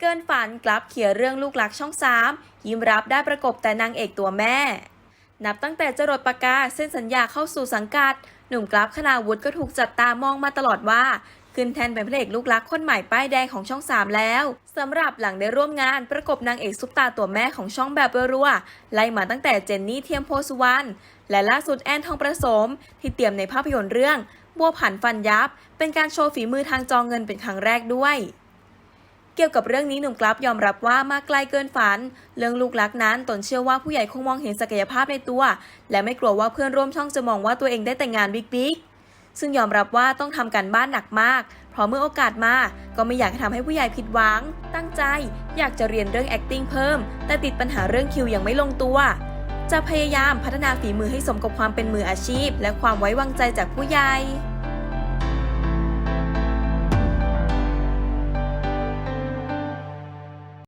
เกินฝันกลับเขียนเรื่องลูกหลักช่อง 3 ยิ้มรับได้ประกบแต่นางเอกตัวแม่ นับตั้งแต่จรดปากกาเส้นสัญญาเข้าสู่สังกัด หนุ่มกราฟคณาวุฒิก็ถูกจับตามองมาตลอดว่า ขึ้นแทนเป็นพระเอกลูกรักคนใหม่ป้ายแดงของช่อง 3 แล้วสำหรับหลังได้ร่วมงานประกบนางเอกซุปตาตัวแม่ของช่องแบบรัวไล่มาตั้งแต่เจนนี่เทียมโพสุวรรณและล่าสุดแอนทองประสม ที่เตรียมในภาพยนตร์เรื่องบัวผันฟันยับ เป็นการโชว์ฝีมือทางจองเงินเป็นครั้งแรกด้วย เกี่ยวกับเรื่องนี้หนุ่มกราฟยอมรับว่ามาไกลเกินฝัน เรื่องลูกรักนั้นตนเชื่อว่าผู้ใหญ่คงมองเห็นศักยภาพในตัว และไม่กลัวว่าเพื่อนร่วมช่องจะมองว่าตัวเองได้แต่งงานบิ๊กๆซึ่งยอมรับว่าต้องทำการบ้านหนักมากเพราะเมื่อโอกาสมาก็ไม่อยากทำให้ผู้ใหญ่ผิดหวัง ตั้งใจ อยากจะเรียนเรื่อง acting เพิ่ม แต่ติดปัญหาเรื่องคิวยังไม่ลงตัว จะพยายามพัฒนาฝีมือให้สมกับความเป็นมืออาชีพ และความไว้วางใจจากผู้ใหญ่